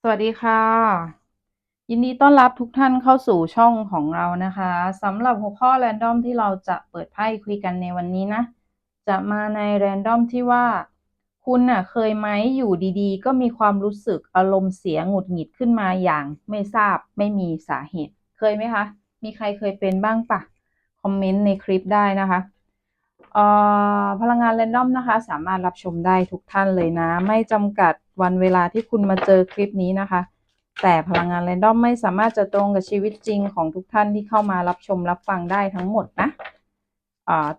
สวัสดีค่ะ ยินดีต้อนรับทุกท่านเข้าสู่ช่องของเรานะคะสำหรับหัวข้อแรนดอมที่เราจะเปิดไพ่คุยกันในวันนี้นะ จะมาในแรนดอมที่ว่า คุณน่ะเคยไหมอยู่ดีๆ ก็มีความรู้สึกอารมณ์เสียหงุดหงิดขึ้นมาอย่างไม่ทราบไม่มีสาเหตุ เคยไหมคะ มีใครเคยเป็นบ้างปะคอมเมนต์ในคลิปได้นะคะ พลังงานแรนดอมนะคะ สามารถรับชมได้ทุกท่านเลยนะ ไม่จำกัดวันเวลาที่คุณมาเจอคลิปนี้นะคะ แต่พลังงานแรนดอมไม่สามารถจะตรงกับชีวิตจริงของทุกท่านที่เข้ามารับชมรับฟังได้ทั้งหมดนะ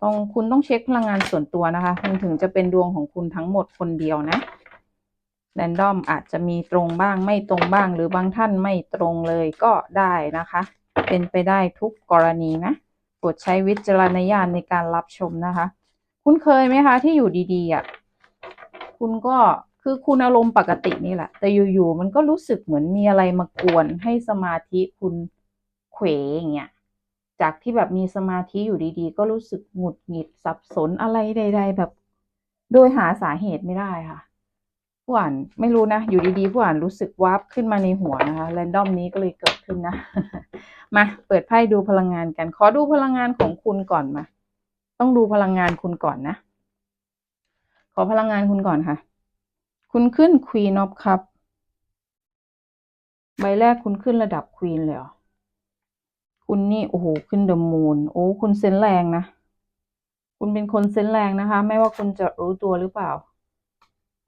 ต้องคุณต้องเช็คพลังงานส่วนตัวนะคะมันถึงจะเป็นดวงของคุณทั้งหมดคนเดียวนะแรนดอมอาจจะมีตรงบ้างไม่ตรงบ้าง หรือบางท่านไม่ตรงเลยก็ได้นะคะ เป็นไปได้ทุกกรณีนะ ปรดใช้วิจารณญาณในการรับชมนะคะ คุณเคยไหมคะ ที่อยู่ดีๆอะคุณก็คือคุณอารมณ์ปกตินี่แหละ แต่อยู่ๆมันก็รู้สึกเหมือนมีอะไรมากวนให้สมาธิคุณเขวอย่างเงี้ยจากที่แบบมีสมาธิอยู่ดีๆ ก็รู้สึกหงุดหงิดสับสนอะไรใด ๆ แบบ โดยหาสาเหตุไม่ได้ค่ะ ผู้อ่านไม่รู้นะ อยู่ดีๆผู้อ่านรู้สึกวาร์ปขึ้นมาในหัวนะคะแรนดอมนี้ก็เลยเกิดขึ้นนะ มาเปิดไพ่ดูพลังงานกัน ขอดูพลังงานของคุณก่อนมา ต้องดูพลังงานคุณก่อนนะ ขอพลังงานคุณก่อนค่ะ คุณขึ้น Queen of Cup ใบแรกคุณขึ้นระดับ Queen เลยเหรอคุณนี่โอ้โหขึ้นเดอะมูนโอ้คุณเซนแรงนะ คุณเป็นคนเซนแรงนะคะ ไม่ว่าคุณจะรู้ตัวหรือเปล่า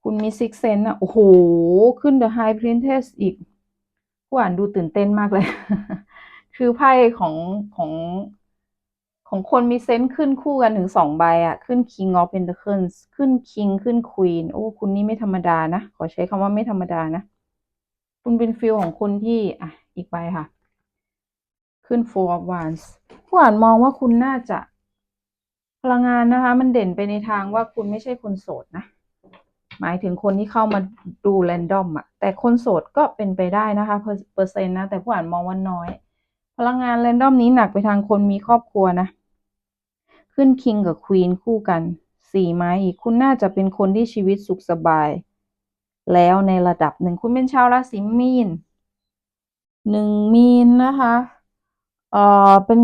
คุณมีซิกเซนอะโอ้โห ขึ้นเดอะไฮพรินเทสอีกผู้อ่านดูตื่นเต้นมากเลย คือไพ่ของของของคนมีเซนส์ขึ้นคู่กันถึงสองใบอะขึ้น King of Pentacles ขึ้น King ขึ้น Queen โอ้ คุณนี่ไม่ธรรมดานะ ขอใช้คำว่าไม่ธรรมดานะ คุณเป็นฟิลของคนที่ อะ อีกใบค่ะ ขึ้น Four of Wands ผู้อ่านมองว่าคุณน่าจะพลังงานนะคะ มันเด่นไปในทางว่าคุณไม่ใช่คนโสดนะ หมายถึงคนที่เข้ามาดูแรนดอมอะแต่คนโสดก็เป็นไปได้นะคะเปอร์เซ็นต์นะ แต่ผู้อ่านมองว่าน้อย พลังงานแรนดอมนี้หนักไปทางคนมีครอบครัวนะ ขึ้นคิงกับควีนคู่กันสี่ไม้อีกคุณน่าจะเป็นคนที่ชีวิตสุขสบาย แล้วในระดับหนึ่งคุณเป็นชาวราศีมีนหนึ่งมีนนะคะเอ่อเป็น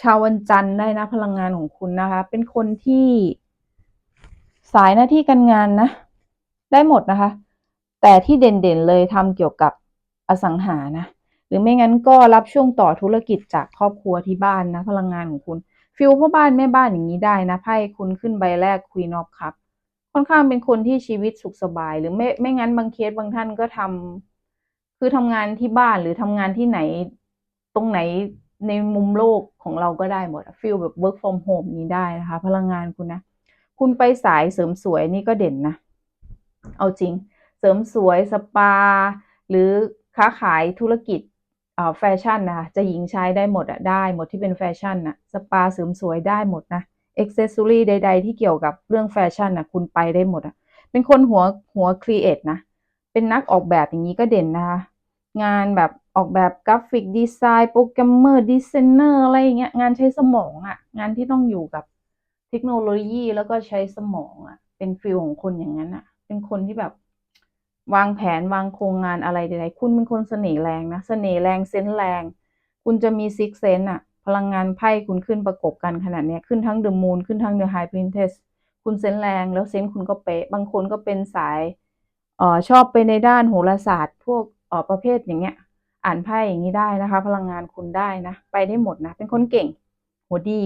ชาววันจันทร์ได้นะพลังงานของคุณนะคะ เป็นคนที่สายหน้าที่การงานนะ ได้หมดนะคะ แต่ที่เด่นๆเลยทำเกี่ยวกับอสังหานะ หรือไม่งั้นก็รับช่วงต่อธุรกิจจากครอบครัวที่บ้านนะ พลังงานของคุณฟิลพ่อบ้านแม่บ้านอย่างนี้ได้นะไพ่คุณขึ้นใบแรก Queen of Cup ค่อนข้างเป็นคนที่ชีวิตสุขสบาย หรือไม่ไม่งั้นบางเคสบางท่านก็ทำคือทำงานที่บ้านหรือทำงานที่ไหนตรงไหนในมุมโลกของเราก็ได้หมดฟิลแบบ work from home นี้ได้นะคะ พลังงานคุณนะ คุณไปสายเสริมสวยนี่ก็เด่นนะ เอาจริง เสริมสวยสปา หรือค้าขายธุรกิจแฟชั่นนะคะจะหญิงใชายได้หมดอะได้หมดที่เป็นแฟชั่นอะสปาเสริมสวยได้หมดนะอ็อกเซสซอรี่ใด ๆ ที่เกี่ยวกับเรื่องแฟชั่นอะคุณไปได้หมดอะเป็นคนหัวหัวครีเอทนะ เป็นนักออกแบบอย่างนี้ก็เด่นนะคะ งานแบบออกแบบกราฟิกดีไซน์โปรแกรมเมอร์ดีไซเนอร์อะไรอย่างเงี้ยงานใช้สมองอะงานที่ต้องอยู่กับเทคโนโลยีแล้วก็ใช้สมองอะเป็นฟิลของคนอย่างนั้นอะ เป็นคนที่แบบวางแผนวางโครงงานอะไรใดๆคุณเป็นคนเสน่ห์แรงนะเสน่ห์แรงเซนแรง คุณจะมีซิกเซนอะพลังงานไพ่คุณขึ้นประกบกันขนาดนี้ขึ้นทั้งเดอะมูนขึ้นทั้งเดอะไฮพรินเทสคุณเซนแรงแล้วเซนคุณก็เป๊ะ บางคนก็เป็นสายเอ่อชอบไปในด้านโหราศาสตร์ พวกเอ่อประเภทอย่างเงี้ย อ่านไพ่อย่างนี้ได้นะคะ พลังงานคุณได้นะ ไปได้หมดนะ เป็นคนเก่ง หัวดี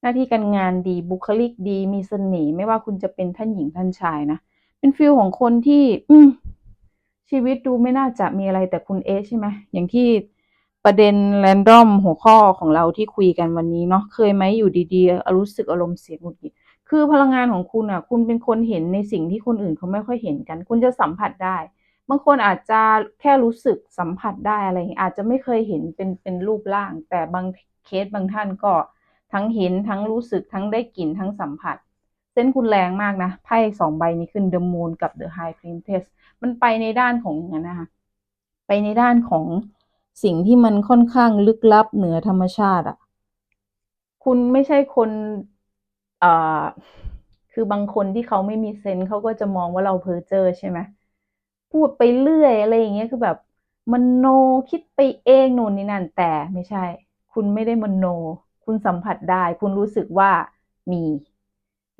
หน้าที่การงานดีบุคลิกดีมีเสน่ห์ไม่ว่าคุณจะเป็นท่านหญิงท่านชายนะ เป็นฟิลของคนที่ อืชีวิตดูไม่น่าจะมีอะไรแต่คุณเอใช่ไหมอย่างที่ประเด็นแรนดอมหัวข้อของเราที่คุยกันวันนี้เนาะเคยไหมอยู่ดีๆ รู้สึกอารมณ์เสียหงุดหงิดคือพลังงานของคุณอะ คุณเป็นคนเห็นในสิ่งที่คนอื่นเขาไม่ค่อยเห็นกัน คุณจะสัมผัสได้ บางคนอาจจะแค่รู้สึกสัมผัสได้อะไรอาจจะไม่เคยเห็นเป็นเป็นรูปร่าง แต่บางเคสบางท่านก็ทั้งเห็นทั้งรู้สึกทั้งได้กลิ่นทั้งสัมผัส เส้นคุณแรงมากนะ ไพ่สองใบนี้ขึ้นเดอะมูนกับเดอะไฮพรินเทสมันไปในด้านของอย่างนั้นนะคะ ไปในด้านของสิ่งที่มันค่อนข้างลึกลับเหนือธรรมชาติอะ คุณไม่ใช่คนเอ่อคือบางคนที่เขาไม่มีเซนเขาก็จะมองว่าเราเพ้อเจ้อใช่ไหมพูดไปเรื่อยอะไรอย่างเงี้ยคือแบบมโนคิดไปเองโน่นนี่นั่นแต่ไม่ใช่ คุณไม่ได้มโน คุณสัมผัสได้ คุณรู้สึกว่ามี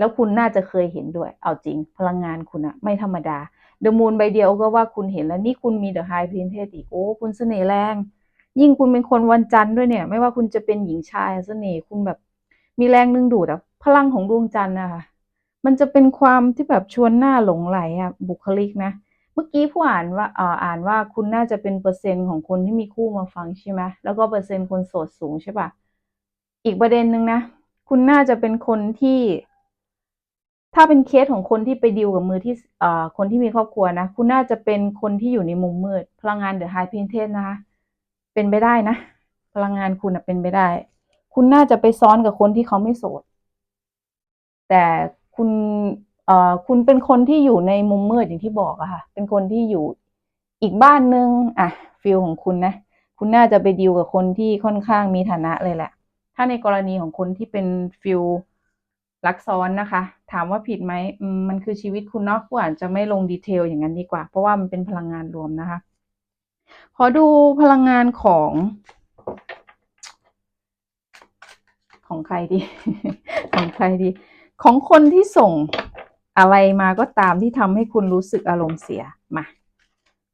แล้วคุณน่าจะเคยเห็นด้วย เอาจริง พลังงานคุณอะไม่ธรรมดาเดอะมูนใบเดียวก็ว่าคุณเห็นแล้วนี่คุณมีเดอะไฮพ i นเทสอีกโอ้คุณเสน่ห์แรง ยิ่งคุณเป็นคนวันจันทร์ด้วยเนี่ย ไม่ว่าคุณจะเป็นหญิงชายเสน่ห์คุณแบบ มีแรงดึงดูดอะพลังของดวงจันทร์นะคะมันจะเป็นความที่แบบชวนหน้าหลงไหลอะบุคลิกนะ เมื่อกี้ผู้อ่านว่าอ่ออ่านว่าคุณน่าจะเป็นเปอร์เซ็นต์ของคนที่มีคู่มาฟังใช่ไหมแล้วก็เปอร์เซ็นต์คนโสดสูงใช่ปะอีกประเด็นหนึ่งนะ คุณน่าจะเป็นคนที่ ถ้าเป็นเคสของคนที่ไปดีลกับมือที่เอ่อคนที่มีครอบครัวนะ คุณน่าจะเป็นคนที่อยู่ในมุมมืด พลังงานเดือะไฮพินเทสนะคะ เป็นไปได้นะ พลังงานคุณเป็นไปได้ คุณน่าจะไปซ้อนกับคนที่เขาไม่โสด แต่คุณเอ่อคุณเป็นคนที่อยู่ในมุมมืดอย่างที่บอกอะค่ะ เป็นคนที่อยู่อีกบ้านนึงอะฟิลของคุณนะ คุณน่าจะไปดีลกับคนที่ค่อนข้างมีฐานะเลยแหละ ถ้าในกรณีของคนที่เป็นฟิล รักซ้อนนะคะ ถามว่าผิดไหมมันคือชีวิตคุณเนาะผู้อ่านจะไม่ลงดีเทลอย่างนั้นดีกว่า เพราะว่ามันเป็นพลังงานรวมนะคะ ขอดูพลังงานของ ของใครดี ของใครดี ของคนที่ส่งอะไรมาก็ตามที่ทำให้คุณรู้สึกอารมณ์เสียมา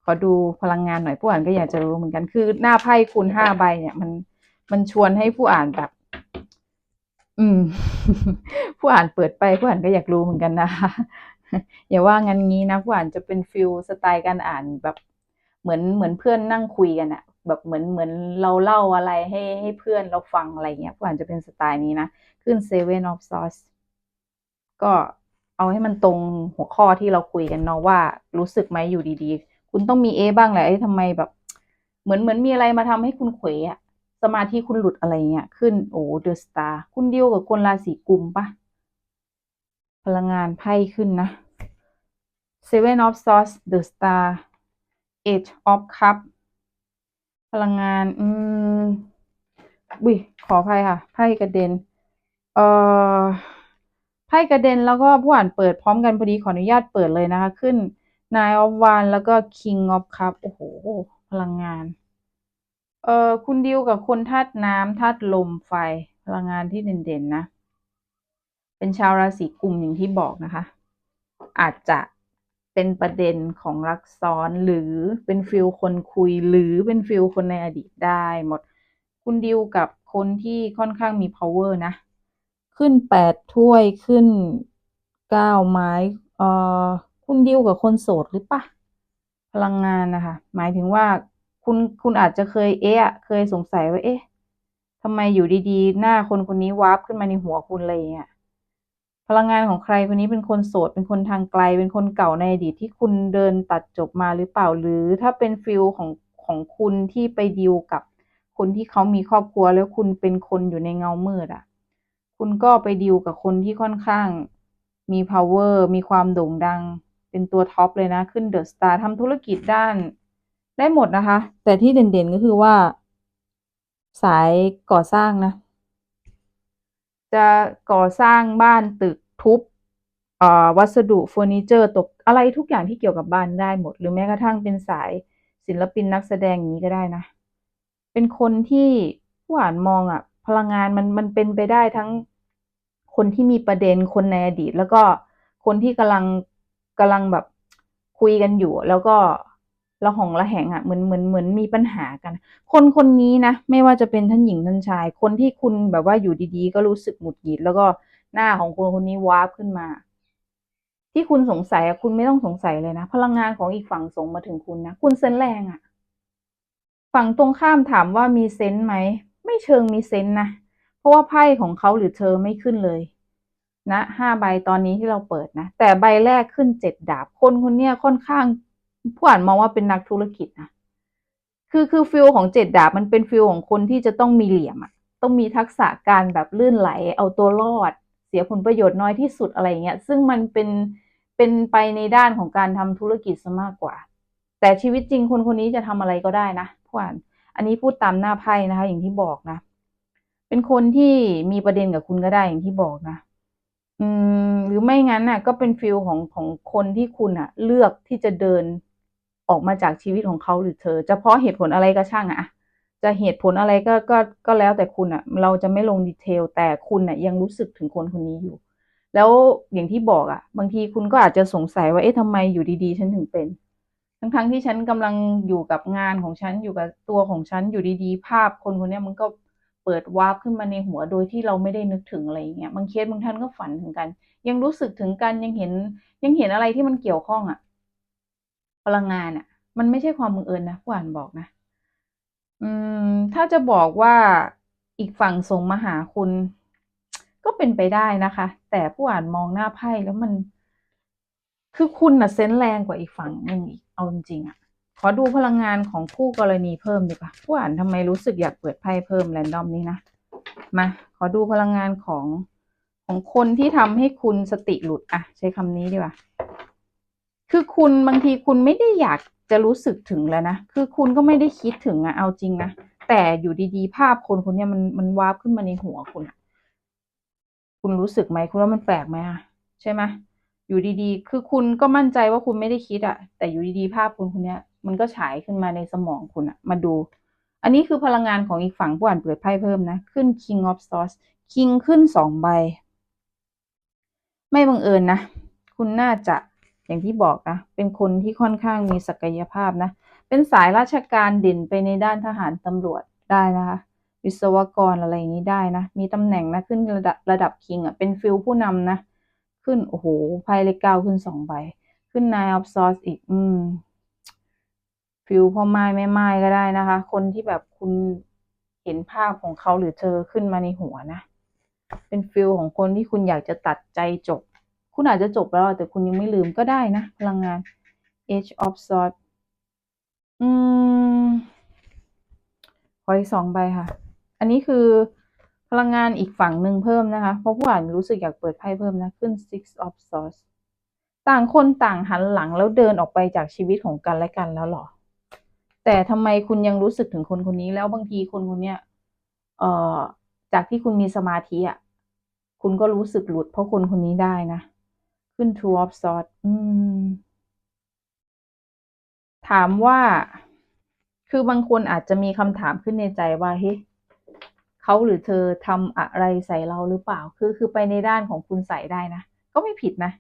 ขอดูพลังงานหน่อยผู้อ่านก็อยากจะรู้เหมือนกันคือหน้าไพ่คุณห้าใบเนี่ยมันมันชวนให้ผู้อ่านแบบ อืม ผู้อ่านเปิดไปผู้อ่านก็อยากรู้เหมือนกันนะคะอย่าว่างั้นงี้นะผู้อ่านจะเป็นฟิลสไตล์การอ่านแบบเหมือนเหมือนเพื่อนนั่งคุยกันอะแบบเหมือนเหมือนเราเล่าอะไรให้ให้เพื่อนเราฟังอะไรเงี้ยผู้อ่านจะเป็นสไตล์นี้นะ ขึ้น Seven of Swords ก็เอาให้มันตรงหัวข้อที่เราคุยกันเนาะว่ารู้สึกไหมอยู่ดีๆ คุณต้องมีเอบ้างแหละไอ้ทำไมแบบ เหมือนเหมือนมีอะไรมาทำให้คุณเขวอะ สมาธิคุณหลุดอะไรเงี้ยขึ้นโอ้เดอะสตาร์คุณเดีลกับคนราศีกุมปะพลังงานไพ่ขึ้นนะ Seven of Swords The Star Eight of Cup พลังงาน อืมบุ้ยขออภัยค่ะไพ่กระเด็น เอ่อไพ่กระเด็นแล้วก็ผู้อ่านเปิดพร้อมกันพอดีขออนุญาตเปิดเลยนะคะ ขึ้น Nine of Wands แล้วก็ King of Cup โอ้โห พลังงาน เอ่อคุณดิวกับคนธาตุน้ำธาตุลมไฟพลังงานที่เด่นๆนะ เป็นชาวราศีกุมอย่างที่บอกนะคะ อาจจะเป็นประเด็นของรักซ้อนหรือเป็นฟิลคนคุยหรือเป็นฟิลคนในอดีตได้หมด คุณดิวกับคนที่ค่อนข้างมี power นะ ขึ้นแปดถ้วยขึ้นเก้าไม้เอ่อคุณดิวกับคนโสดหรือปะพลังงานนะคะ หมายถึงว่า คุณคุณอาจจะเคยเอ๊ะเคยสงสัยว่าเอ๊ะทำไมอยู่ดีๆ หน้าคนคนนี้วาร์ปขึ้นมาในหัวคุณอะไรอย่างเงี้ยพลังงานของใครคนนี้เป็นคนโสด เป็นคนทางไกล เป็นคนเก่าในอดีตที่คุณเดินตัดจบมาหรือเปล่า หรือถ้าเป็นฟิลของของคุณที่ไปดีลกับคนที่เขามีครอบครัวแล้วคุณเป็นคนอยู่ในเงามืดอะ คุณก็ไปดีลกับคนที่ค่อนข้างมี power มีความโด่งดัง เป็นตัวท็อปเลยนะ ขึ้นเดอะสตาร์ทำธุรกิจด้าน ได้หมดนะคะ แต่ที่เด่นๆก็คือว่า สายก่อสร้างนะ จะก่อสร้างบ้านตึกทุบอวัสดุเฟอร์นิเจอร์ตกอะไรทุกอย่างที่เกี่ยวกับบ้านได้หมด หรือแม้กระทั่งเป็นสายศิลปินนักแสดงนี้ก็ได้นะ เป็นคนที่ผู้อ่านมองอะพลังงานมันมันเป็นไปได้ทั้งคนที่มีประเด็นคนในอดีต แล้วก็คนที่กำลังกำลังแบบคุยกันอยู่ แล้วก็ ระหองระแหงอะเหมือนเหมือนเหมือนมีปัญหากัน คนคนนี้นะไม่ว่าจะเป็นท่านหญิงท่านชาย คนที่คุณแบบว่าอยู่ดีๆ ก็รู้สึกหงุดหงิดแล้วก็หน้าของคนคนนี้วาร์ปขึ้นมา ที่คุณสงสัยอะคุณไม่ต้องสงสัยเลยนะ พลังงานของอีกฝั่งส่งมาถึงคุณนะคุณเซนแรงอะฝั่งตรงข้ามถามว่ามีเซนไหมไม่เชิงมีเซนนะเพราะว่าไพ่ของเขาหรือเธอไม่ขึ้นเลยนะห้าใบตอนนี้ที่เราเปิดนะ แต่ใบแรกขึ้นเจ็ดดาบคนคนเนี้ยค่อนข้าง ผู้อ่านมองว่าเป็นนักธุรกิจนะคือคือฟิลของเจ็ดดาบมันเป็นฟิลของคนที่จะต้องมีเหลี่ยมอะต้องมีทักษะการแบบลื่นไหล เอาตัวรอด เสียผลประโยชน์น้อยที่สุดอะไรเงี้ย ซึ่งมันเป็นเป็นไปในด้านของการทำธุรกิจซะมากกว่า แต่ชีวิตจริงคนคนนี้จะทำอะไรก็ได้นะผู้อ่านอันนี้พูดตามหน้าไพ่นะคะ อย่างที่บอกนะ เป็นคนที่มีประเด็นกับคุณก็ได้อย่างที่บอกนะ อืม หรือไม่งั้นน่ะ ก็เป็นฟิลของของคนที่คุณอะ เลือกที่จะเดิน ออกมาจากชีวิตของเขาหรือเธอ จะเพราะเหตุผลอะไรก็ช่างอะจะเหตุผลอะไรก็ก็ก็แล้วแต่คุณอะเราจะไม่ลงดีเทล แต่คุณอะยังรู้สึกถึงคนคนนี้อยู่ แล้วอย่างที่บอกอะบางทีคุณก็อาจจะสงสัยว่าเอ๊ะทำไมอยู่ดีๆ ฉันถึงเป็น ทั้งๆที่ฉันกำลังอยู่กับงานของฉันอยู่กับตัวของฉันอยู่ดีๆ ภาพคนคนนี้มันก็เปิดวาร์ปขึ้นมาในหัวโดยที่เราไม่ได้นึกถึงอะไรเงี้ยบางเคสบางท่านก็ฝันถึงกัน ยังรู้สึกถึงกันยังเห็นยังเห็นอะไรที่มันเกี่ยวข้องอะ พลังงานอะมันไม่ใช่ความบังเอิญนะผู้อ่านบอกนะ อืม ถ้าจะบอกว่าอีกฝั่งส่งมาหาคุณ ก็เป็นไปได้นะคะ แต่ผู้อ่านมองหน้าไพ่แล้วมัน คือคุณน่ะเซนแรงกว่าอีกฝั่งหนึ่งอีกเอาจริงๆอะขอดูพลังงานของคู่กรณีเพิ่มดีกว่าผู้อ่านทำไมรู้สึกอยากเปิดไพ่เพิ่มแรนดอมนี้นะมาขอดูพลังงานของของคนที่ทำให้คุณสติหลุดอะใช้คำนี้ดีกว่า คือคุณบางทีคุณไม่ได้อยากจะรู้สึกถึงแล้วนะ คือคุณก็ไม่ได้คิดถึงอะเอาจริงนะ แต่อยู่ดีๆ ภาพคนคนเนี้ยมันมันวาร์ปขึ้นมาในหัวคุณ คุณรู้สึกไหมคุณว่ามันแปลกไหมอะใช่ไหมอยู่ดีๆ คือคุณก็มั่นใจว่าคุณไม่ได้คิดอะแต่อยู่ดีๆ ภาพคนคนเนี้ย มันก็ฉายขึ้นมาในสมองคุณอะมาดู อันนี้คือพลังงานของอีกฝั่งผู้อ่านเปิดไพ่เพิ่มนะ ขึ้น King of Swords King ขึ้นสองใบ ไม่บังเอิญนะ คุณน่าจะ อย่างที่บอกนะเป็นคนที่ค่อนข้างมีศักยภาพนะ เป็นสายราชการเด่นไปในด้านทหารตำรวจได้นะคะ วิศวกรอะไรอย่างนี้ได้นะ มีตำแหน่งนะขึ้นระดับระดับคิงอะเป็นฟิลผู้นำนะ ขึ้นโอ้โหไพ่เลขเก้าขึ้นสองใบ ขึ้น Nine of Swords อีก อืมฟิลพ่อไม้แม่ไม้ก็ได้นะคะ คนที่แบบคุณเห็นภาพของเขาหรือเธอขึ้นมาในหัวนะ เป็นฟิลของคนที่คุณอยากจะตัดใจจบ คุณอาจจะจบแล้วแต่คุณยังไม่ลืมก็ได้นะ พลังงาน Age of Swords อืมขออีกสองใบค่ะ อันนี้คือพลังงานอีกฝั่งหนึ่งเพิ่มนะคะ เพราะผู้อ่านรู้สึกอยากเปิดไพ่เพิ่มนะ ขึ้น Six of Swords ต่างคนต่างหันหลังแล้วเดินออกไปจากชีวิตของกันและกันแล้วหรอ แต่ทำไมคุณยังรู้สึกถึงคนคนนี้แล้วบางทีคนคนเนี้ยเอ่อจากที่คุณมีสมาธิอะ คุณก็รู้สึกหลุดเพราะคนคนนี้ได้นะ ขึ้น Two of Swords อืมถามว่า คือบางคนอาจจะมีคำถามขึ้นในใจว่าเฮ้ยเขาหรือเธอทำอะไรใส่เราหรือเปล่า คือคือไปในด้านของคุณใส่ได้นะ ก็ไม่ผิดนะ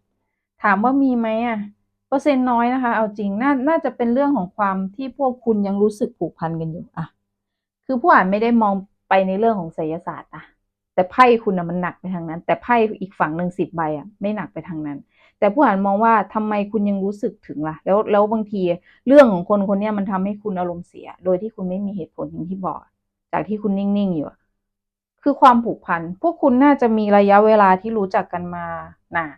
ถามว่ามีไหมอะเปอร์เซ็นต์น้อยนะคะ เอาจริงน่าน่าจะเป็นเรื่องของความที่พวกคุณยังรู้สึกผูกพันกันอยู่อะคือผู้อ่านไม่ได้มองไปในเรื่องของไสยศาสตร์นะ แต่ไพ่คุณนะมันหนักไปทางนั้น แต่ไพ่อีกฝั่งหนึ่งสิบใบอะไม่หนักไปทางนั้น แต่ผู้อ่านมองว่าทำไมคุณยังรู้สึกถึงล่ะ แล้วแล้วบางทีเรื่องของคนคนนี้มันทำให้คุณอารมณ์เสีย โดยที่คุณไม่มีเหตุผลอย่างที่บอกจากที่คุณนิ่งๆอยู่คือความผูกพันพวกคุณน่าจะมีระยะเวลาที่รู้จักกันมานาน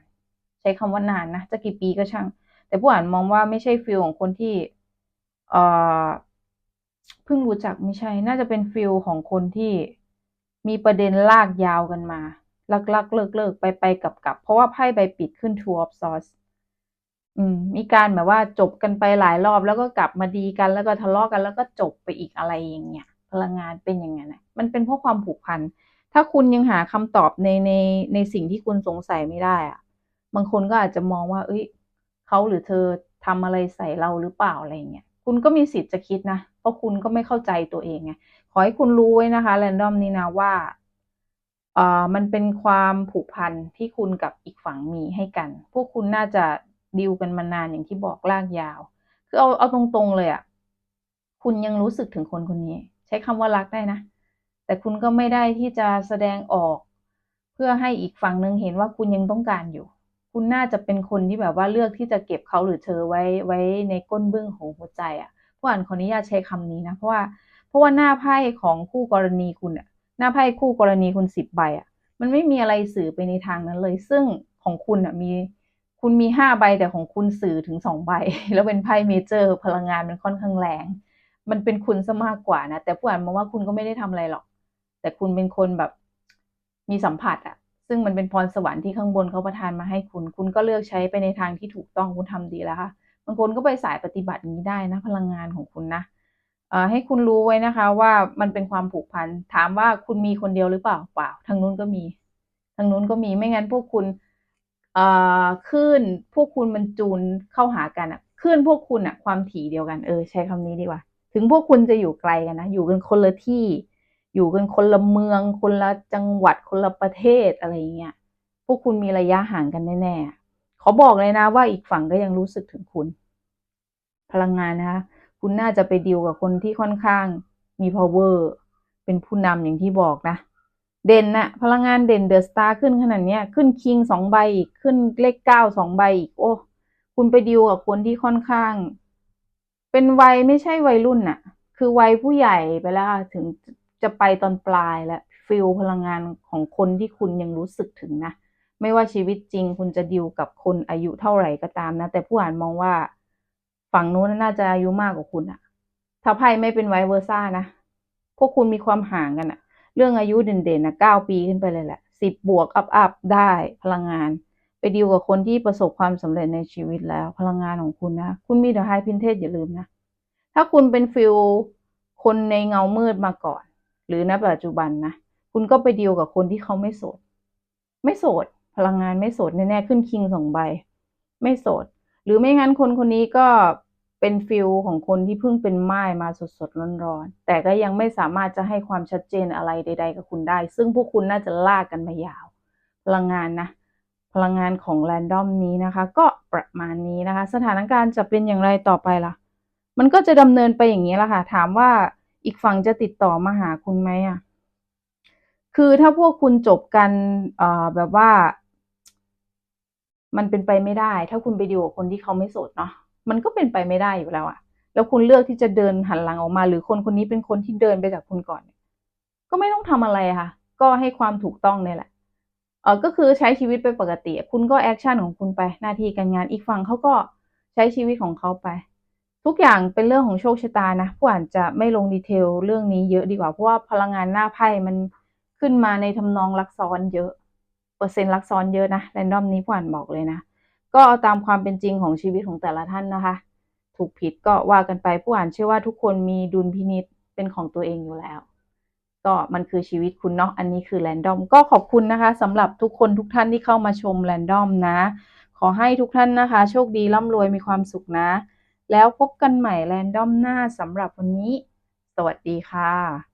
ใช้คำว่านานนะจะกี่ปีก็ช่าง แต่ผู้อ่านมองว่าไม่ใช่ฟิลของคนที่เอ่อเพิ่งรู้จักไม่ใช่ น่าจะเป็นฟิลของคนที่ มีประเด็นลากยาวกันมาลักลักเลิกเลิกไปไปกลับกลับเพราะว่าไพ่ใบปิดขึ้น Two of Swords อืม มีการแบบว่าจบกันไปหลายรอบแล้วก็กลับมาดีกันแล้วก็ทะเลาะกันแล้วก็จบไปอีกอะไรอย่างเงี้ยพลังงานเป็นอย่างนั้นะมันเป็นเพราะความผูกพัน ถ้าคุณยังหาคำตอบในในในสิ่งที่คุณสงสัยไม่ได้อะบางคนก็อาจจะมองว่า เอ้ยเขาหรือเธอทำอะไรใส่เราหรือเปล่าอะไรเงี้ย คุณก็มีสิทธิ์จะคิดนะ เพราะคุณก็ไม่เข้าใจตัวเองไง ขอให้คุณรู้ไว้นะคะแรนดอมนี้นะว่าเอ่อมันเป็นความผูกพันที่คุณกับอีกฝั่งมีให้กัน พวกคุณน่าจะดีลกันมานานอย่างที่บอกลากยาว คือเอาเอาตรงๆเลยอะคุณยังรู้สึกถึงคนคนนี้ ใช้คำว่ารักได้นะ แต่คุณก็ไม่ได้ที่จะแสดงออก เพื่อให้อีกฝั่งหนึ่งเห็นว่าคุณยังต้องการอยู่ คุณน่าจะเป็นคนที่แบบว่าเลือกที่จะเก็บเขาหรือเธอไว้ไว้ในก้นบึ้งของหัวใจอะผู้อ่านขออนุญาตใช้คำนี้นะเพราะว่าเพราะว่าหน้าไพ่ของคู่กรณีคุณอะหน้าไพ่คู่กรณีคุณสิบใบอะมันไม่มีอะไรสื่อไปในทางนั้นเลย ซึ่งของคุณอะมีคุณมีห้าใบแต่ของคุณสื่อถึงสองใบ แล้วเป็นไพ่เมเจอร์พลังงานมันค่อนข้างแรง มันเป็นคุณซะมากกว่านะแต่ผู้อ่านมองว่าคุณก็ไม่ได้ทำอะไรหรอก แต่คุณเป็นคนแบบมีสัมผัสอะ ซึ่งมันเป็นพรสวรรค์ที่ข้างบนเขาประทานมาให้คุณ คุณก็เลือกใช้ไปในทางที่ถูกต้องคุณทำดีแล้วค่ะบางคนก็ไปสายปฏิบัตินี้ได้นะพลังงานของคุณนะเอ่อให้คุณรู้ไว้นะคะ ว่ามันเป็นความผูกพันถามว่าคุณมีคนเดียวหรือเปล่าเปล่าทางนู้นก็มีทางนู้นก็มีไม่งั้นพวกคุณเอ่อคลื่นพวกคุณมันจูนเข้าหากันอะคลื่นพวกคุณอะความถี่เดียวกันเออใช้คำนี้ดีกว่า ถึงพวกคุณจะอยู่ไกลกันนะ อยู่กันคนละที่ อยู่กันคนละเมือง คนละจังหวัดคนละประเทศอะไรเงี้ยพวกคุณมีระยะห่างกันแน่ๆขอบอกเลยนะว่าอีกฝั่งก็ยังรู้สึกถึงคุณ พลังงานนะคะคุณน่าจะไปดีลกับคนที่ค่อนข้างมี power เป็นผู้นำอย่างที่บอกนะ เด่นนะพลังงานเด่นเดอะสตาร์ขึ้นขนาดนี้ขึ้นคิงสองใบอีกขึ้นเลขเก้าสองใบอีกโอ้คุณไปดีลกับคนที่ค่อนข้าง เป็นวัยไม่ใช่วัยรุ่นน่ะ คือวัยผู้ใหญ่ไปแล้วถึง จะไปตอนปลายแล้วฟิลพลังงานของคนที่คุณยังรู้สึกถึงนะ ไม่ว่าชีวิตจริงคุณจะดิวกับคนอายุเท่าไหร่ก็ตามนะ แต่ผู้อ่านมองว่า ฝั่งนู้นน่าจะอายุมากกว่าคุณอะถ้าไพ่ไม่เป็นไวเวอร์ซ่านะ พวกคุณมีความห่างกันอะเรื่องอายุเด่นๆนะเก้าปีขึ้นไปเลยแหละสิบบวกอัพอัพได้พลังงาน ไปดีลกับคนที่ประสบความสำเร็จในชีวิตแล้ว พลังงานของคุณนะ คุณมีเดอะไฮพินเทสอย่าลืมนะ ถ้าคุณเป็นฟิลคนในเงามืดมาก่อน หรือณปัจจุบันนะคุณก็ไปดีลกับคนที่เขาไม่โสด ไม่โสด พลังงานไม่โสดแน่ๆขึ้นคิงสองใบ ไม่โสด หรือไม่งั้นคนคนนี้ก็เป็นฟิลของคนที่เพิ่งเป็นไม้มาสดๆร้อนๆแต่ก็ยังไม่สามารถจะให้ความชัดเจนอะไรใด ๆ กับคุณได้ ซึ่งพวกคุณน่าจะลากกันมายาว พลังงานนะพลังงานของแรนดอมนี้นะคะ ก็ประมาณนี้นะคะ สถานการณ์จะเป็นอย่างไรต่อไปล่ะ มันก็จะดำเนินไปอย่างนี้แหละค่ะ ถามว่า อีกฝั่งจะติดต่อมาหาคุณไหมอะ คือถ้าพวกคุณจบกันเอ่อแบบว่า มันเป็นไปไม่ได้ ถ้าคุณไปดีลกับคนที่เขาไม่โสดเนาะมันก็เป็นไปไม่ได้อยู่แล้วอะแล้วคุณเลือกที่จะเดินหันหลังออกมา หรือคนคนนี้เป็นคนที่เดินไปจากคุณก่อน ก็ไม่ต้องทำอะไรค่ะ ก็ให้ความถูกต้องเนี่ยแหละเออก็คือใช้ชีวิตไปปกติ คุณก็แอคชั่นของคุณไปหน้าที่การงานอีกฝั่งเขาก็ใช้ชีวิตของเขาไป ทุกอย่างเป็นเรื่องของโชคชะตานะผู้อ่านจะไม่ลงดีเทลเรื่องนี้เยอะดีกว่า เพราะว่าพลังงานหน้าไพ่มันขึ้นมาในทำนองลักซ้อนเยอะ เปอร์เซ็นต์ลักซ้อนเยอะนะแรนดอมนี้ผู้อ่านบอกเลยนะ ก็เอาตามความเป็นจริงของชีวิตของแต่ละท่านนะคะ ถูกผิดก็ว่ากันไปผู้อ่านเชื่อว่าทุกคนมีดุลพินิษเป็นของตัวเองอยู่แล้ว ก็มันคือชีวิตคุณเนาะอันนี้คือแรนดอมก็ขอบคุณนะคะสำหรับทุกคนทุกท่านที่เข้ามาชมแรนดอมนะ ขอให้ทุกท่านนะคะ โชคดีร่ำรวยมีความสุขนะ แล้วพบกันใหม่แรนดอมหน้าสำหรับวันนี้ สวัสดีค่ะ